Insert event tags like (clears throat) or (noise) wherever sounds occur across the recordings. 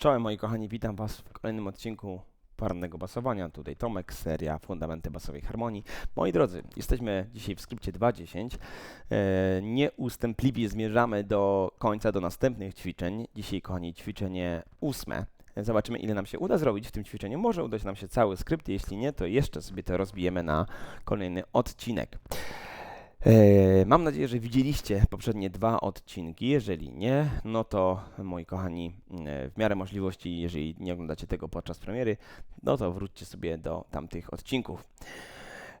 Czołem moi kochani, witam was w kolejnym odcinku parnego basowania. Tutaj Tomek, seria Fundamenty basowej harmonii. Moi drodzy, jesteśmy dzisiaj w skrypcie 2.10. E, Nieustępliwie zmierzamy do końca, do następnych ćwiczeń. Dzisiaj, kochani, ćwiczenie ósme. Zobaczymy, ile nam się uda zrobić w tym ćwiczeniu. Może uda się nam się cały skrypt, jeśli nie, to jeszcze sobie to rozbijemy na kolejny odcinek. E, Mam nadzieję, że widzieliście poprzednie dwa odcinki. Jeżeli nie, no to moi kochani, e, w miarę możliwości, jeżeli nie oglądacie tego podczas premiery, no to wróćcie sobie do tamtych odcinków.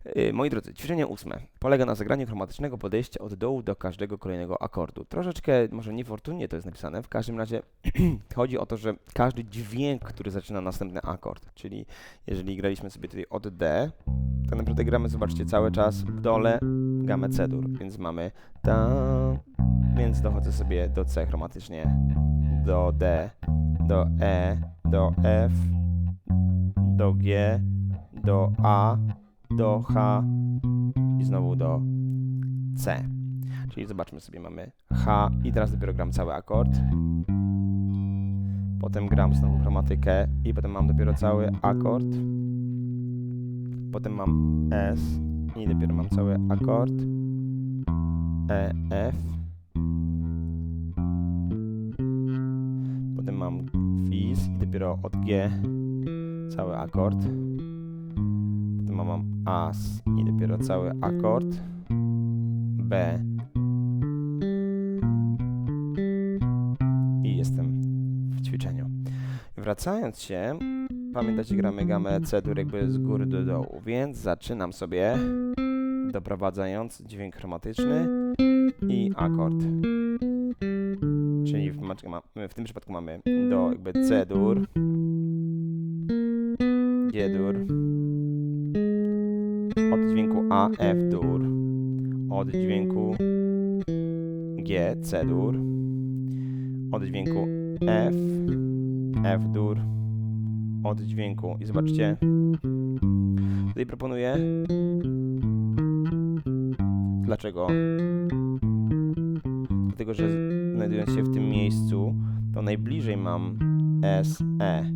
E, Moi drodzy, ćwiczenie ósme polega na zagraniu chromatycznego podejścia od dołu do każdego kolejnego akordu. Troszeczkę, może niefortunnie to jest napisane, w każdym razie (clears throat) chodzi o to, że każdy dźwięk, który zaczyna następny akord, czyli jeżeli graliśmy sobie tutaj od D, tak naprawdę gramy, zobaczcie, cały czas w dole gamę C-dur, więc mamy ta, więc dochodzę sobie do C chromatycznie, do D, do E, do F, do G, do A, do H i znowu do C. Czyli zobaczmy sobie, mamy H i teraz dopiero gram cały akord. Potem gram znowu chromatykę i potem mam dopiero cały akord. Potem mam S i dopiero mam cały akord. E, F. Potem mam Fis i dopiero od G cały akord. Potem mam As i dopiero cały akord. B. I jestem w ćwiczeniu. Wracając się, pamiętacie, gramy gamę C-dur jakby z góry do dołu, więc zaczynam sobie doprowadzając dźwięk chromatyczny i akord. Czyli w, w tym przypadku mamy do jakby C-dur, G-dur, od dźwięku A, F-dur, od dźwięku G, C-dur, od dźwięku F, F-dur, od dźwięku. I zobaczcie, tutaj proponuję. Dlaczego? Dlatego, że znajdując się w tym miejscu, to najbliżej mam S, E.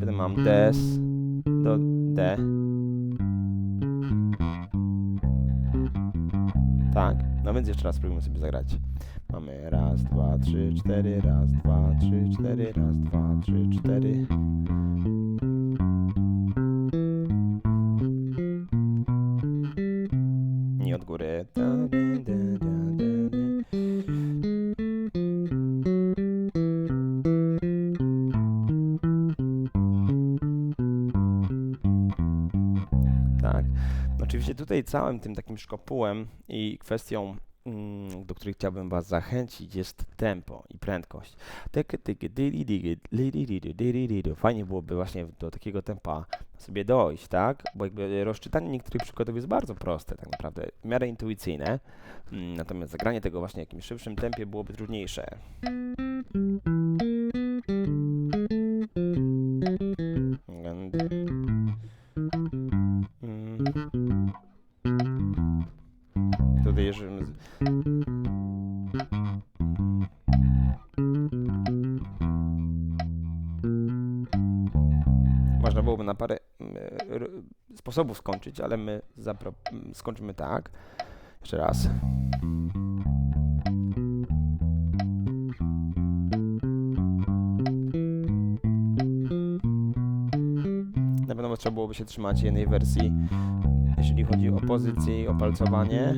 Potem mam Des do D. Tak, no więc jeszcze raz spróbujmy sobie zagrać. Mamy raz, dwa, trzy, cztery, raz, dwa, trzy, cztery, raz, dwa, trzy, cztery. I od góry. Tak. Oczywiście tutaj całym tym takim szkopułem i kwestią, do której chciałbym Was zachęcić, jest tempo i prędkość. Fajnie byłoby właśnie do takiego tempa sobie dojść, tak? Bo jakby rozczytanie niektórych przykładów jest bardzo proste, tak naprawdę, w miarę intuicyjne. Mm, Natomiast zagranie tego właśnie w jakimś szybszym tempie byłoby trudniejsze. Można byłoby na parę mm, sposobów skończyć, ale my mm, skończymy tak. Jeszcze raz. Na pewno trzeba byłoby się trzymać jednej wersji, jeżeli chodzi o pozycję i opalcowanie.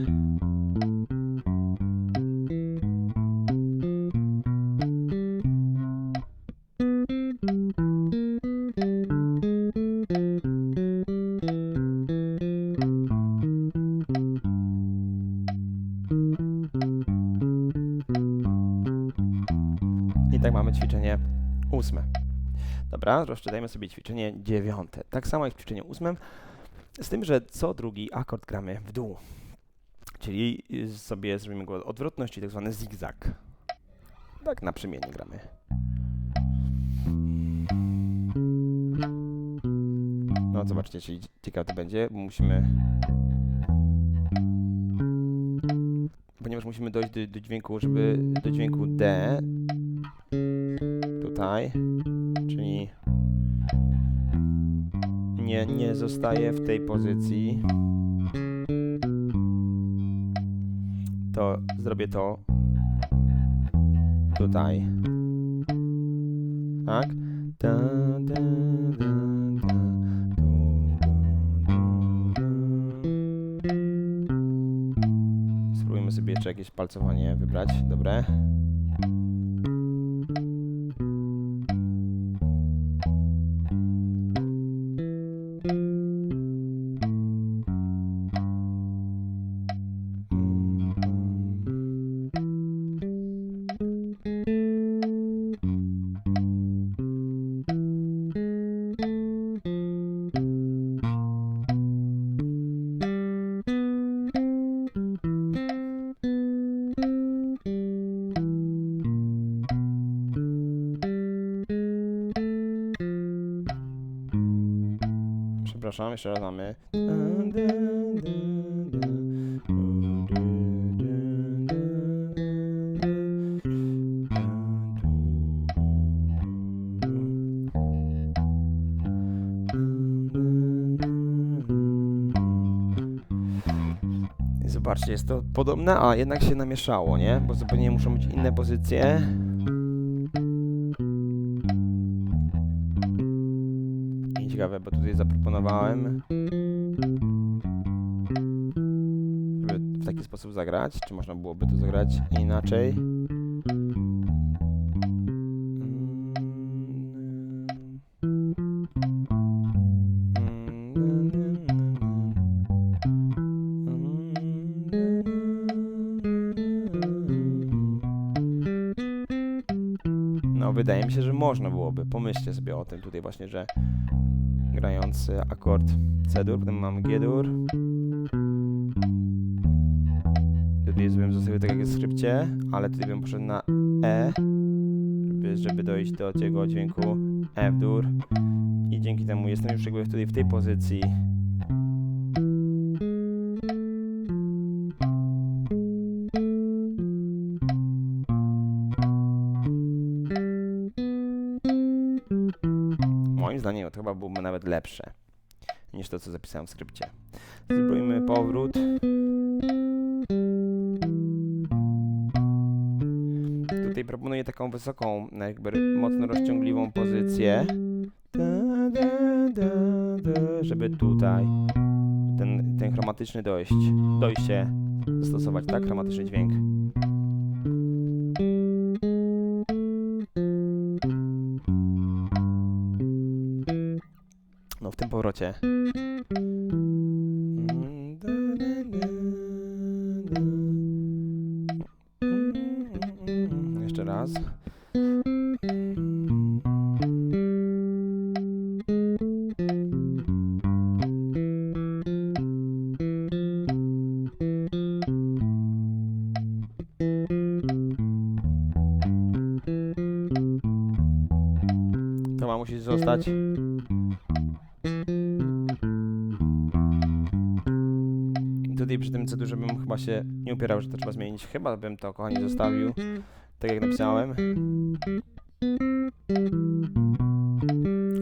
Dobra, rozczytajmy sobie ćwiczenie dziewiąte. Tak samo jak w ćwiczeniu ósmym, z tym, że co drugi akord gramy w dół. Czyli y, sobie zrobimy go odwrotność, czyli tak zwany zigzag. Tak naprzemiennie gramy. No zobaczcie, czyli ciekawe to będzie, bo musimy... Ponieważ musimy dojść do, do dźwięku, żeby do dźwięku D. Tutaj. Nie, nie zostaje w tej pozycji. To zrobię to tutaj. Tak? Da, da, da, da. Spróbujmy sobie jeszcze jakieś palcowanie wybrać. Dobre. Przepraszam, jeszcze raz mamy. Zobaczcie, jest to podobne, a jednak się namieszało, nie? Bo zupełnie muszą być inne pozycje. Tutaj zaproponowałem, żeby w taki sposób zagrać. Czy można byłoby to zagrać inaczej? No, wydaje mi się, że można byłoby. Pomyślcie sobie o tym tutaj właśnie, że grając e, akord C-dur, potem mamy G-dur. Tutaj zrobiłem zostawię tak jak w skrypcie, ale tutaj bym poszedł na E, żeby, żeby dojść do tego dźwięku F-dur. I dzięki temu jestem już jakby tutaj w tej pozycji. Lepsze niż to, co zapisałem w skrypcie. Spróbujmy powrót. Tutaj proponuję taką wysoką, jakby mocno rozciągliwą pozycję. Żeby tutaj ten, ten chromatyczny dojść, dojście zastosować, tak? Chromatyczny dźwięk. Powrocie. Jeszcze raz. To ma musieć zostać. Tutaj przy tym C-durze bym chyba się nie upierał, że to trzeba zmienić. Chyba bym to, kochani, zostawił tak jak napisałem.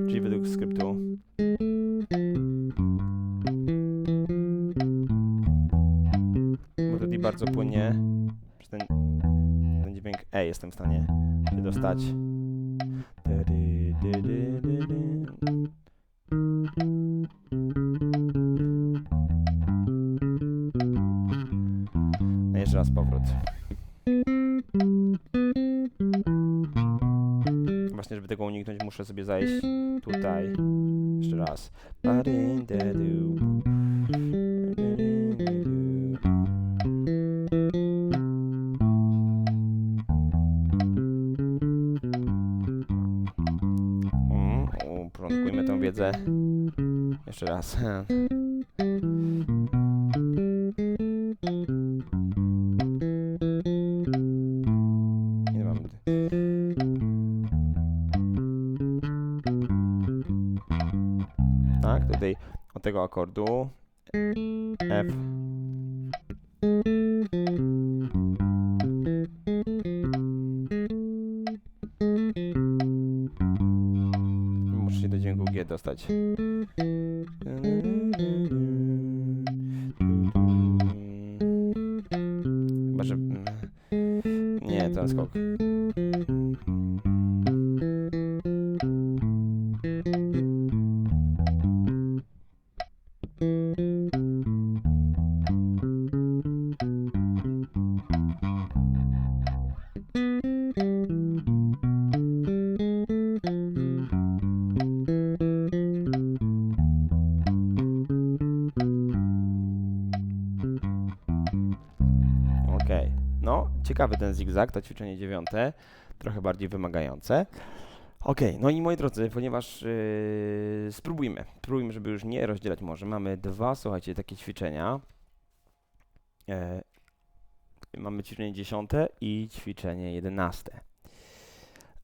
Czyli według skryptu. Bo tutaj bardzo płynnie przez ten, ten dźwięk E jestem w stanie się dostać. Jeszcze raz powrót. Właśnie, żeby tego uniknąć, muszę sobie zajść tutaj. Jeszcze raz. Ba-dyn-da-du. Mm, Uporządkujmy tę wiedzę. Jeszcze raz. (laughs) dół, F. Muszę się do dźwięku G dostać. Chyba, że... Nie, ten skok. Ciekawy ten zigzag, to ćwiczenie dziewiąte. Trochę bardziej wymagające. Okej, no i moi drodzy, ponieważ yy, spróbujmy, spróbujmy, żeby już nie rozdzielać może. Mamy dwa, słuchajcie, takie ćwiczenia. E, mamy ćwiczenie dziesiąte i ćwiczenie jedenaste.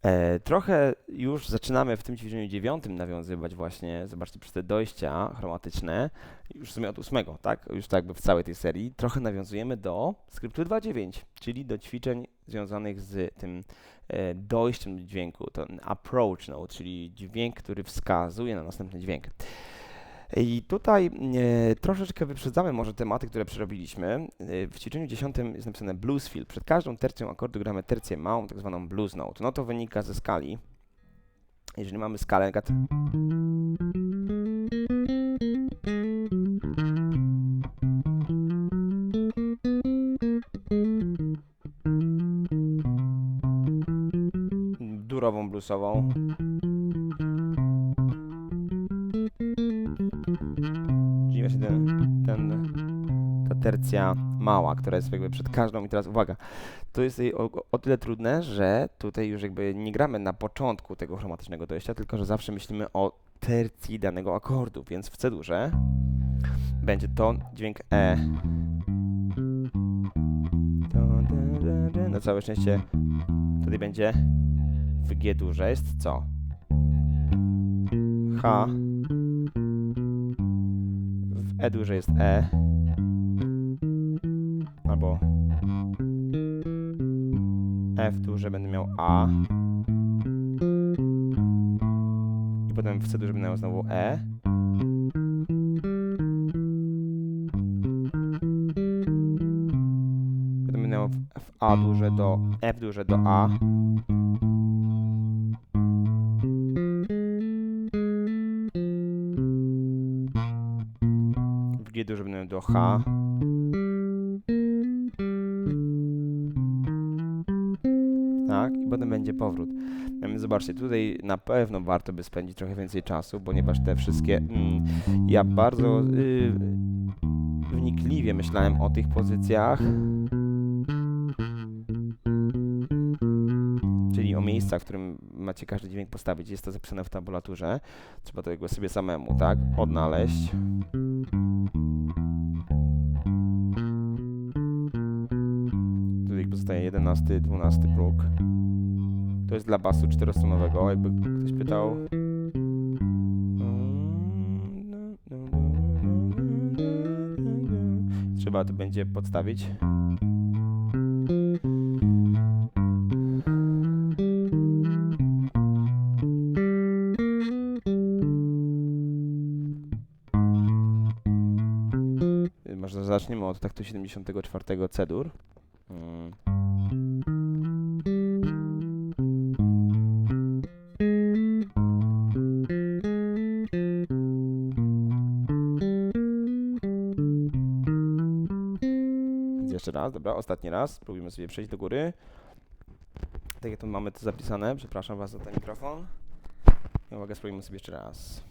E, trochę już zaczynamy w tym ćwiczeniu dziewiątym nawiązywać właśnie, zobaczcie, przez te dojścia chromatyczne, już w sumie od ósmego, tak? Już tak jakby w całej tej serii, trochę nawiązujemy do skryptu 2.9, czyli do ćwiczeń związanych z tym e, dojściem do dźwięku, ten approach note, czyli dźwięk, który wskazuje na następny dźwięk. I tutaj e, troszeczkę wyprzedzamy może tematy, które przerobiliśmy. E, w ćwiczeniu dziesiątym jest napisane blues fill. Przed każdą tercją akordu gramy tercję małą, tak zwaną blues note. No to wynika ze skali. Jeżeli mamy skalę, przykład durową bluesową. Tercja mała, która jest jakby przed każdą. I teraz uwaga, to jest o, o tyle trudne, że tutaj już jakby nie gramy na początku tego chromatycznego dojścia, tylko że zawsze myślimy o tercji danego akordu, więc w C-durze będzie to dźwięk E. Na całe szczęście tutaj będzie w G duże jest co? H. W E duże jest E. Albo F duże będę miał A. I potem w C duże będę miał znowu E. Potem będę miał w A duże do F duże do A. W G duże będę miał do H. zobaczcie, tutaj na pewno warto by spędzić trochę więcej czasu, ponieważ te wszystkie. Mm, ja bardzo y, wnikliwie myślałem o tych pozycjach. Czyli o miejscach, w którym macie każdy dźwięk postawić. Jest to zapisane w tabulaturze. Trzeba to jakby sobie samemu, tak? Odnaleźć. Tutaj pozostaje 11, 12 próg. To jest dla basu czterostronowego, jakby ktoś pytał. Trzeba to będzie podstawić. Zaczniemy od taktu 74 C-dur. Dobra, ostatni raz. Spróbujmy sobie przejść do góry. Tak jak tu mamy to zapisane, przepraszam Was za ten mikrofon. I uwaga, spróbujmy sobie jeszcze raz.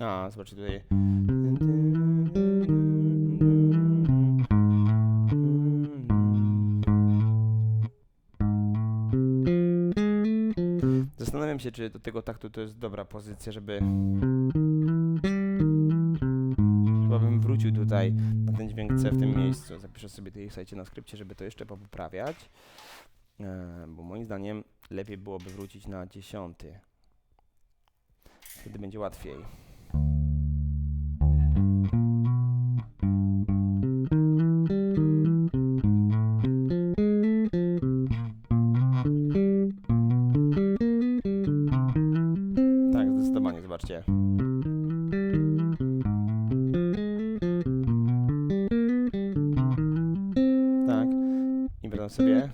A, zobaczcie tutaj. Czy do tego taktu to jest dobra pozycja, żeby. Chyba bym wrócił tutaj na ten dźwięk C w tym miejscu. Zapiszę sobie tutaj, słuchajcie, na skrypcie, żeby to jeszcze poprawiać. E, bo moim zdaniem lepiej byłoby wrócić na dziesiąty. Wtedy będzie łatwiej. Zdecydowanie, zobaczcie. Tak. I potem sobie.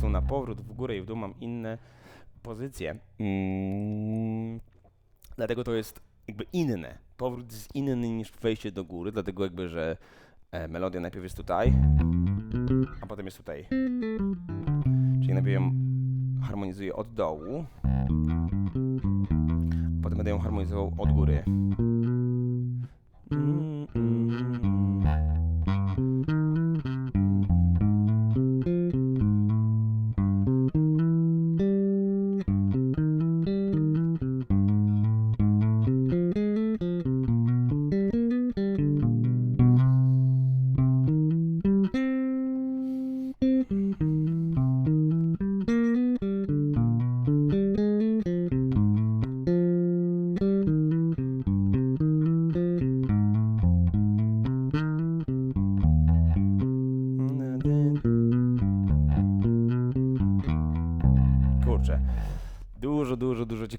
Prostu na powrót w górę i w dół mam inne pozycje. Mm, dlatego to jest jakby inne. Powrót jest inny niż wejście do góry, dlatego jakby, że e, melodia najpierw jest tutaj, a potem jest tutaj. Czyli najpierw ją harmonizuję od dołu, potem będę ją harmonizował od góry. Mm,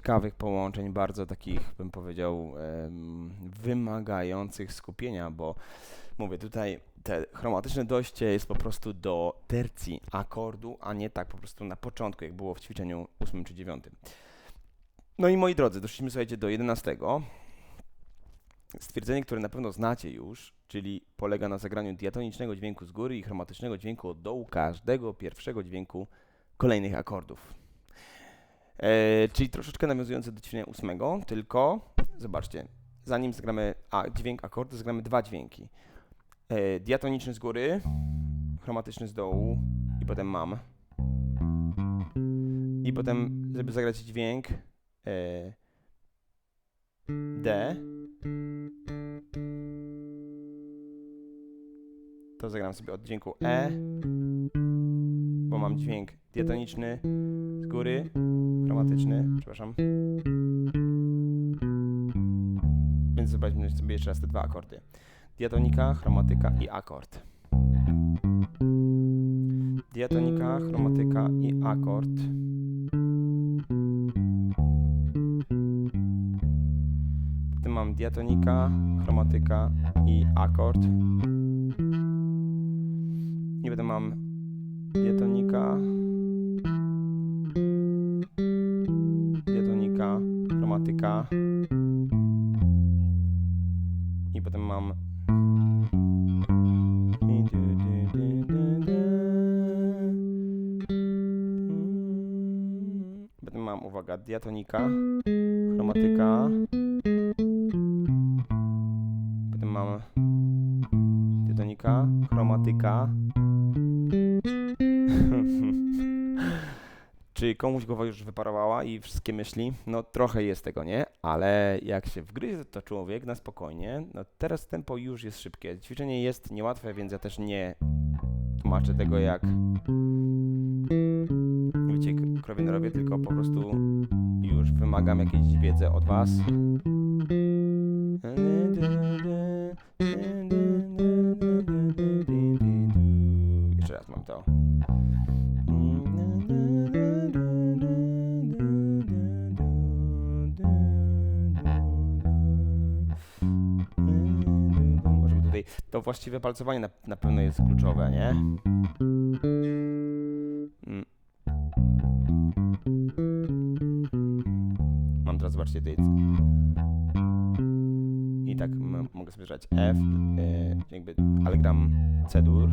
ciekawych połączeń, bardzo takich, bym powiedział, wymagających skupienia, bo mówię, tutaj te chromatyczne dojście jest po prostu do tercji akordu, a nie tak po prostu na początku, jak było w ćwiczeniu ósmym czy dziewiątym. No i moi drodzy, doszliśmy, słuchajcie, do 11. Stwierdzenie, które na pewno znacie już, czyli polega na zagraniu diatonicznego dźwięku z góry i chromatycznego dźwięku od dołu każdego pierwszego dźwięku kolejnych akordów. E, czyli troszeczkę nawiązujące do ćwiczenia ósmego, tylko zobaczcie, zanim zagramy a, dźwięk akordu, zagramy dwa dźwięki. E, diatoniczny z góry, chromatyczny z dołu i potem mam. I potem, żeby zagrać dźwięk e, D, to zagram sobie od dźwięku E, bo mam dźwięk diatoniczny z góry, chromatyczny, przepraszam. Więc zobaczmy sobie jeszcze raz te dwa akordy. Diatonika, chromatyka i akord. Diatonika, chromatyka i akord. Potem mam diatonika, chromatyka i akord. I potem mam diatonika, chromatyka. I potem mam. Mm. Potem mam, uwaga, diatonika, Czy komuś głowa już wyparowała i wszystkie myśli? No trochę jest tego, nie? Ale jak się wgryzie to człowiek na spokojnie, no teraz tempo już jest szybkie. Ćwiczenie jest niełatwe, więc ja też nie tłumaczę tego jak wiecie, krowie rowie, tylko po prostu już wymagam jakiejś wiedzy od was. Jeszcze To właściwe palcowanie na, na pewno jest kluczowe, nie? Mm. Mam teraz, zobaczcie, tutaj. I tak mogę sobie brać F, e, jakby, ale gram C-dur.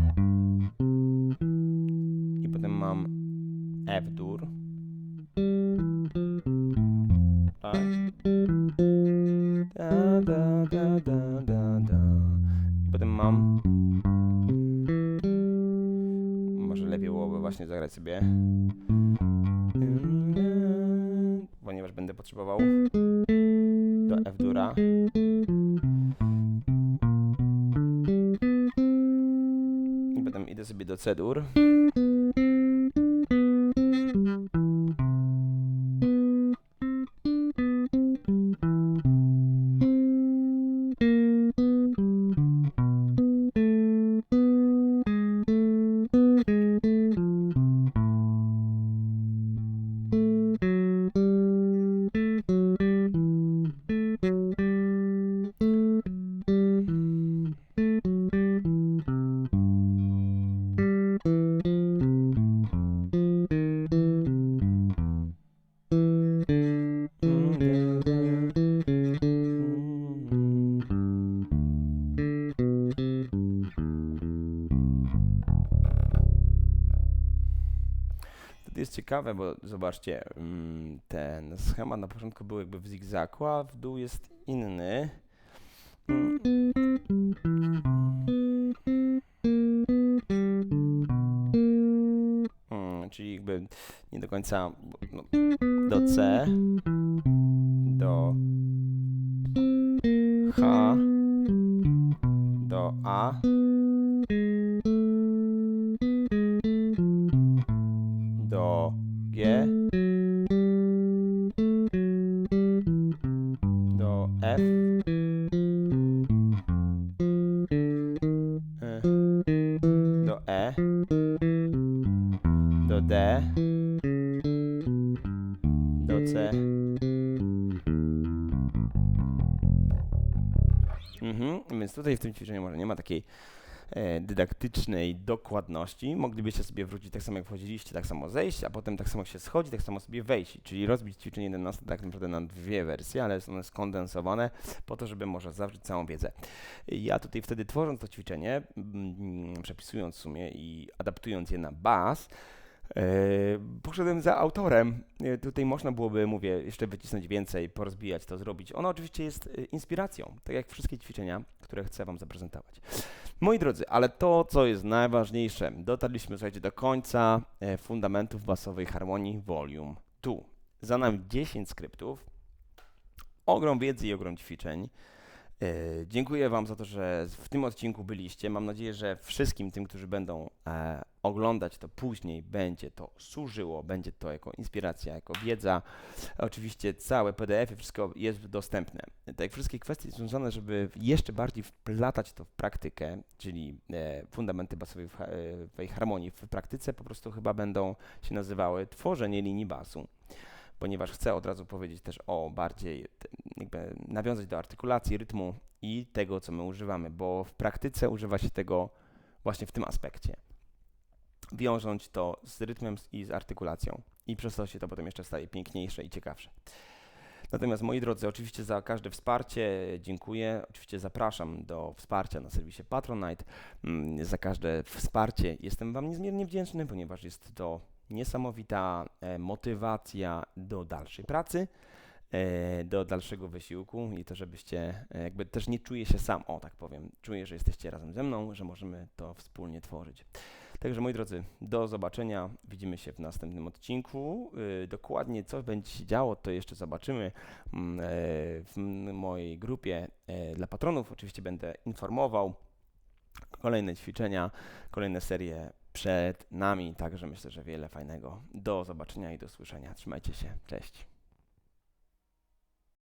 I potem mam F-dur. Tak. Zagrać sobie. Ponieważ będę potrzebował do F-dura. I potem idę sobie do C-dur. Zobaczcie, mm, ten schemat na początku był jakby w zigzagu, a w dół jest inny. Mm, czyli jakby nie do końca no, do C, do H, do A, do G, do C. Mhm, więc tutaj w tym ćwiczeniu może nie ma takiej e, dydaktycznej dokładności. Moglibyście sobie wrócić tak samo jak wchodziliście, tak samo zejść, a potem tak samo się schodzi, tak samo sobie wejść. Czyli rozbić ćwiczenie 11 tak naprawdę na dwie wersje, ale są one skondensowane po to, żeby można zawrzeć całą wiedzę. Ja tutaj wtedy tworząc to ćwiczenie, mm, przepisując w sumie i adaptując je na bas, e, poszedłem za autorem. E, Tutaj można byłoby, mówię, jeszcze wycisnąć więcej, porozbijać to, zrobić. Ono oczywiście jest e, inspiracją, tak jak wszystkie ćwiczenia, które chcę Wam zaprezentować. Moi drodzy, ale to, co jest najważniejsze, dotarliśmy, słuchajcie, do końca e, fundamentów basowej harmonii Volume 2. Za nami 10 skryptów, ogrom wiedzy i ogrom ćwiczeń. E, Dziękuję Wam za to, że w tym odcinku byliście. Mam nadzieję, że wszystkim tym, którzy będą e, oglądać to później, będzie to służyło, będzie to jako inspiracja, jako wiedza. Oczywiście całe PDF, -y, wszystko jest dostępne. Tak wszystkie kwestie związane, żeby jeszcze bardziej wplatać to w praktykę, czyli e, fundamenty basowej w, e, w harmonii w praktyce, po prostu chyba będą się nazywały tworzenie linii basu ponieważ chcę od razu powiedzieć też o bardziej, jakby nawiązać do artykulacji, rytmu i tego, co my używamy, bo w praktyce używa się tego właśnie w tym aspekcie. Wiążąc to z rytmem i z artykulacją i przez to się to potem jeszcze staje piękniejsze i ciekawsze. Natomiast moi drodzy, oczywiście za każde wsparcie dziękuję. Oczywiście zapraszam do wsparcia na serwisie Patronite. Mm, Za każde wsparcie jestem Wam niezmiernie wdzięczny, ponieważ jest to niesamowita e, motywacja do dalszej pracy, e, do dalszego wysiłku i to, żebyście e, jakby też nie czuję się sam, o tak powiem, czuję, że jesteście razem ze mną, że możemy to wspólnie tworzyć. Także moi drodzy, do zobaczenia. Widzimy się w następnym odcinku. Dokładnie co będzie się działo, to jeszcze zobaczymy mm, w mojej grupie dla patronów. Oczywiście będę informował. Kolejne ćwiczenia, kolejne serie przed nami, także myślę, że wiele fajnego. Do zobaczenia i do słyszenia. Trzymajcie się. Cześć.